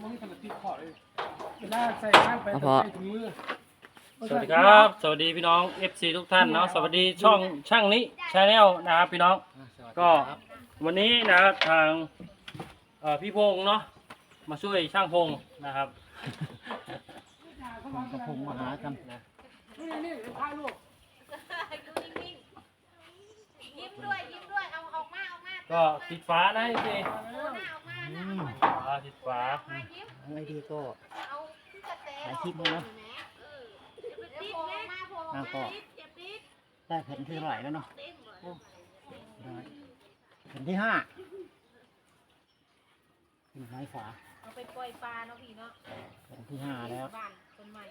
เลยเวลาใส่ข้างไปเอาต้พองอใส่ถุงมือสวัสดีครับ สวัสดีพี่น้อง FC ทุกท่านเนาะสวัสดีช่องช่างนี้ชาแนลนะครับพี่น้อง ก็วันนี้นะครับทางเอ่อพี่พงษ์เนาะมาช่วยช่างพงษ์นะครับกระพงมาหากันนี่นี่ถ่ายรูปดูนิ่งๆยิ้มด้วยยิ้มด้วยเอาออกมาออกมาก็ติดฟ้านะสิเอาหน้าออกมาหน้าออกมา อ่าติดฟ้ามายิ้มไอ้ที่ก็เอาที่กระเตะถ่ายคลิปมานะเออเดี๋ยวโผล่ออกมาโผล่ออกอะมาก็นิดเจ็บนิดได้แผ่นที่เท่าไหร่แล้วเนาะเต็มเลยได้แผ่นที่ห้าเป็นไม้ฝาเอาไปปล่อยปลาเนาะพี่เนาะแผ่นที่ห้าแล้วบ้านคนใหม่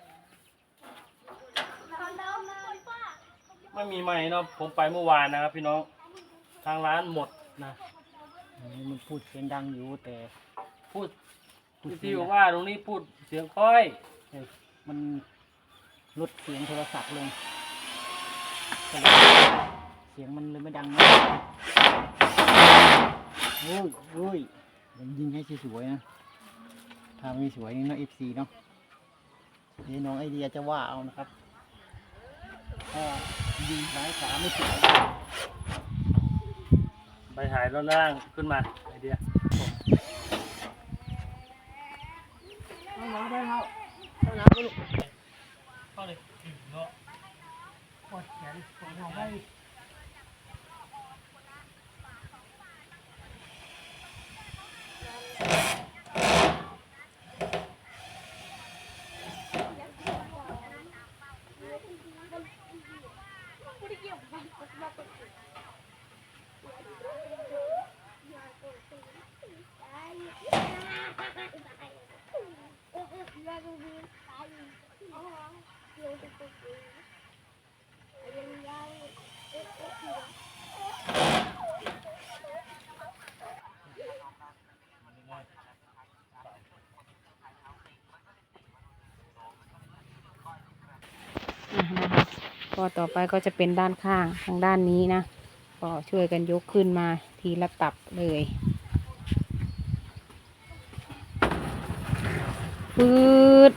ไม่มีไม้เนาะผมไปเมื่อวานนะครับ พี่น้องทางร้านหมดนะอันนี้มันพูดเสียงดังอยู่แต่ พูดพูดที่เสียงบอกดังว่าตรงนี้พูดเสียงค่อยแต่มันลดเสียงโทรศัพท์ลงแต่เสียงมันเลยไม่ดังนะโอ้ยโอ้ยผมยิงให้สวยๆนะถ้าไม่สวยนี่เนาะ FC เนาะเดี๋ยวน้องไอเดียจะว่าเอานะครับถ้ายิงซ้ายขวาไม่สวยไปถ่ายด้านล่างขึ้นมาไอเดีย เอาหนาไปครับเข้าเลยเนาะกดแขนกดเอาไป นะคะก็ต่อไปก็จะเป็นด้านข้างทางด้านนี้นะก็ช่วยกันยกขึ้นมาทีละตับเลยปืด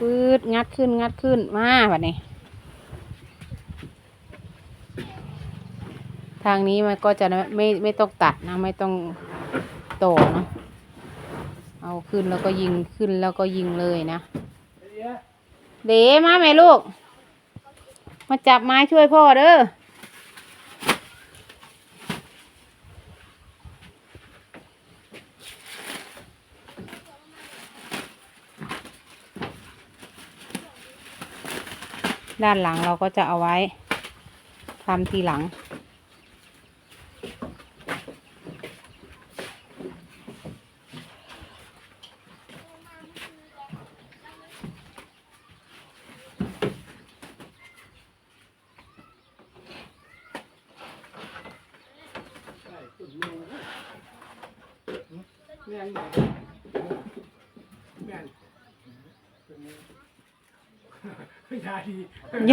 ปืดงัดขึ้นงัดขึ้นมาแบบนี้ ทางนี้มันก็จะไม่ไม่ต้องตัดนะ ไม่ต้องต่อเนาะเอาขึ้นแล้วก็ยิงขึ้นแล้วก็ยิงเลยนะ เดียเด๋มาไหมลูก มาจับไม้ช่วยพ่อเด้อ ด้านหลังเราก็จะเอาไว้ทำทีหลังแม่นไหนแม่น ยาดี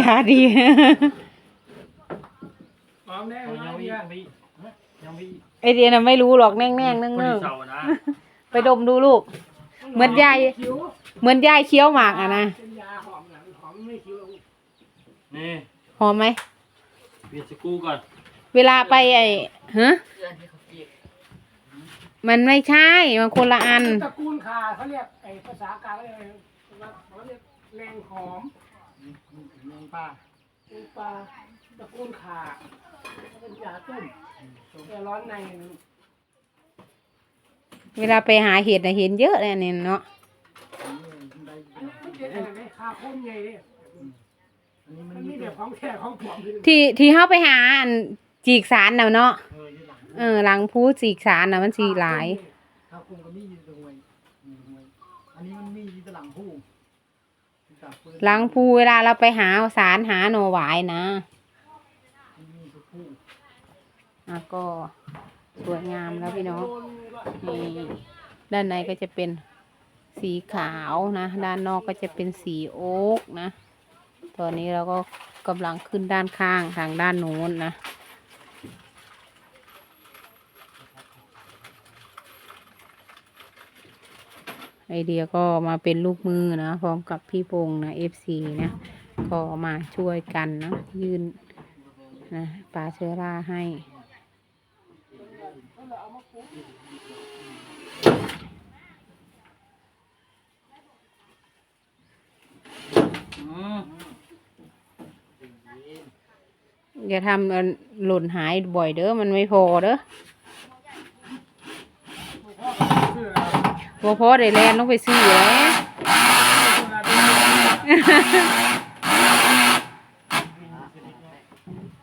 ยาดีหอมแน่เอาเลยังยมีเดียยังมียังมีไอเดียน่ะไม่รู้หรอกแน่งแน่งๆนึ่งคนนึ่งที่เสานะไปดมดูลูก เหมือนยายคิ้วเหมือนยายเคี้ยวหมากอะนะเป็นยาหอมหนังหอมไม่คิ้วนี่หอมไหมเปลี่ยนสกรูก่อน เวลาไปไอ้ฮะมันไม่ใช่ มันคนละอันตระกูลคาเขาเรียกไอ้ภาษากลางเขาเรียกอะไรเขาเรียก แรงหอมแมงป้าเป็นปลาตระกูลขาเป็นยาต้มแก้ร้อนในเวลาไปหาเห็ดนะเห็นเยอะเลยเนี่ยเนาะอันนี้มันเป็นอะไรไหมคาคมใหญ่เนี่ยมันมีแบบของแท้ของปลอมที่ที่เข้าไปหาอันจีกสารน่ะเนาะเอออยู่หลังเออหลังพูจีกสารน่ะมันสีหลาย ข้าวคุงก็มีอยู่ตรงไว้มีตรงไว้อันนี้มันมีอยู่ตรงหลังผู้จากปืน หลังพูเวลาเราไปหาสารหาโหนหวายนะนมีตัวผู้อะก็สวยงามแล้วพี่น้องนี่ด้านในก็จะเป็นสีขาวนะ ด้านนอกก็จะเป็นสีโอ๊กนะ ตอนนี้เราก็กำลังขึ้นด้านข้างทางด้านโน้นนะ ไอเดียก็มาเป็นลูกมือนะ พร้อมกับพี่พงนะเอฟซีนะก็มาช่วยกันนะยื่นนะปลาเชื้อราให้อืมอย่าทำมันหล่นหายบ่อยเด้อ มันไม่พอเด้อ บ่พอได้แลนต้องไปซื้อแหล้ว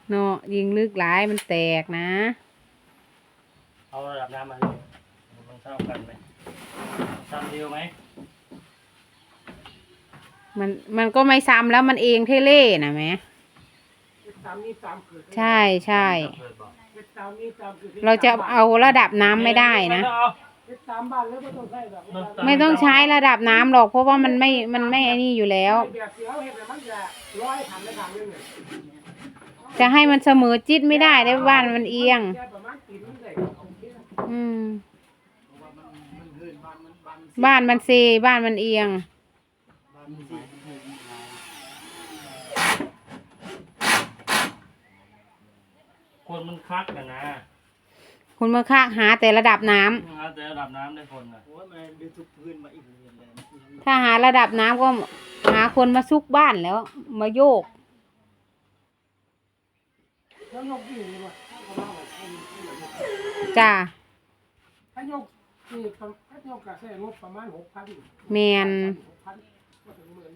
เนาะยิงลึกหลายมันแตกนะ เอาระดับน้ำมาเลยมันเท่ากันไหมซ้ำเดียวไหมมันมันก็ไม่ซ้ำแล้วมันเองเท่เล่นะแหม่สามนี่สามคือใช่ใช่เปิดบอกสามนี่สามคือเราจะเอาระดับน้ำไม่ได้นะม่ต้องเอา สามบ้านแล้วไม่ต้องใช้แบบไม่ต้องใช้ระดับน้ำหรอก เพราะว่ามันไม่มันไม่ไอ้นี่อยู่แล้ว แบบเสียวเห็ดแบบมันจะร้อยถังในถังนึงเลยจะให้มันเสมอจิตไม่ได้ได้บ้านมันเอียง แค่ประมาณกินมันได้โอเคนะอืมมันเฮินบ้านมันบ้านบ้านมันเซบ้านมันเอียงบ้านมันสิเฮินมันหลายคนมันคักนะนะ คุณมาค่าหาแต่ระดับน้ำเอาแต่ระดับน้ำได้คนนะโอ้ยมันดูทุกพื้นมาอีกเรือนเลยถ้าหาระดับน้ำก็หาคนมาซุกบ้านแล้ว มาโยก แล้วยกยี่นี่วะเขาเล่าว่าเขามีที่ไหนจ้าถ้ายกนี่ถ้ายกกระแสงบประมาณหกพันแมน หกพันก็ถึงหมื่น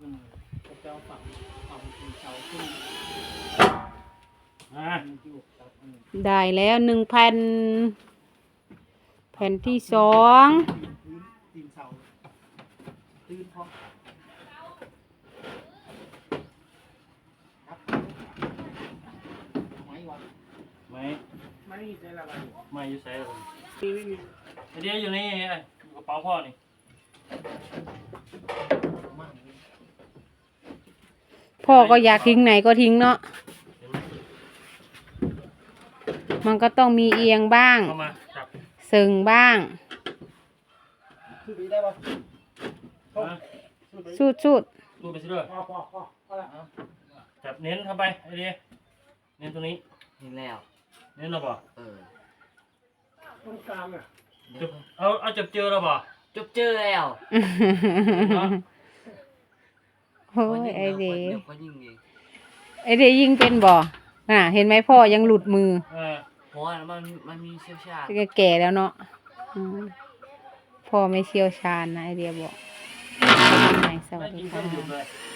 อืมก็ จะเอาฝั่งฝังเป็นเสาขึ้นอะอยู่กับอันนี้ได้แล้วหนึ่งแผ่นแผ่นที่สองพื้นตีนเสาตื้นพร้อมครับไม้วะไม่ไม่ใช่ละไรไม่อยุ่ใส่เลยนี่ไม่มี ไอเดียอยู่นี่ไอ้กระเป๋าพ่อนี่ พ่อก็อยากทิ้งไหนก็ทิ้งเนาะเห็นไหมมันก็ต้องมีเอียงบ้าง เข้ามาจับสึงบ้าง คือดีได้ปะนะสุดสุดดูไปสิด้วยพอพอพอพอละจับเน้นเข้าไปไอเดียเน้นตรงนี้ เห็นแล้ว เน้นเราบ่เออตรงกลางอะจุบเอาเอาจับเจอเราบ่จบเจอแล้วเนาะ โอ้ยไอเดเดี๋ยวก็ยิงเองไอเดยิงเป็นบ่น่ะ เห็นไหมพ่อยังหลุดมือเออเพราะว่ามันมันมีเชี่ยวชาญแกแก่แล้วเนาะอืมพ่อไม่เชี่ยวชาญนะไอเดียบอกยังไงสวัได้สดีกินค่ะก็หยุดเลยส